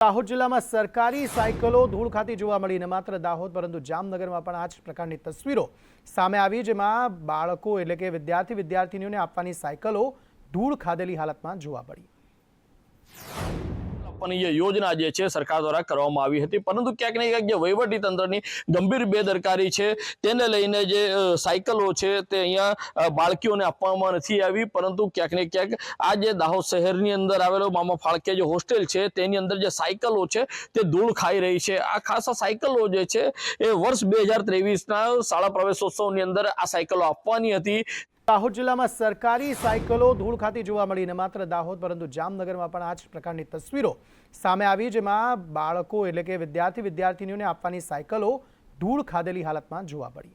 દાહોદ જિલ્લામાં સરકારી સાયકલો ધૂળ ખાતી જોવા મળી ન માત્ર દાહોદ પરંતુ જામનગરમાં પણ આ જ પ્રકારની તસવીરો સામે આવી જેમાં બાળકો એટલે કે વિદ્યાર્થી વિદ્યાર્થીનીઓને આપવાની સાયકલો ધૂળ ખાધેલી હાલતમાં જોવા મળી. આપવાની જે યોજના જે છે સરકાર દ્વારા કરવામાં આવી હતી. પરંતુ ક્યાંક ને ક્યાંક જે વહીવટી તંત્રની ગંભીર બેદરકારી છે, તેને લઈને જે સાયકલો છે તે અહીંયા બાળકીઓને આપવામાં નથી આવી. પરંતુ ક્યાંક ને ક્યાંક આ જે દાહોદ શહેરની અંદર આવેલો મામા ફાળકે જે હોસ્ટેલ છે, તેની અંદર જે સાયકલો છે તે ધૂળ ખાઈ રહી છે. આ ખાસ સાયકલો જે છે એ વર્ષ બે હજાર ત્રેવીસના શાળા પ્રવેશોત્સવની અંદર આ સાયકલો આપવાની હતી. દાહોદ જિલ્લામાં સરકારી સાયકલો ધૂળ ખાતી જોવા મળી ને માત્ર દાહોદ, પરંતુ જામનગરમાં પણ આ જ પ્રકારની તસવીરો સામે આવી, જેમાં બાળકો એટલે કે વિદ્યાર્થી વિદ્યાર્થીનીઓને આપવાની સાયકલો ધૂળ ખાધેલી હાલતમાં જોવા મળી.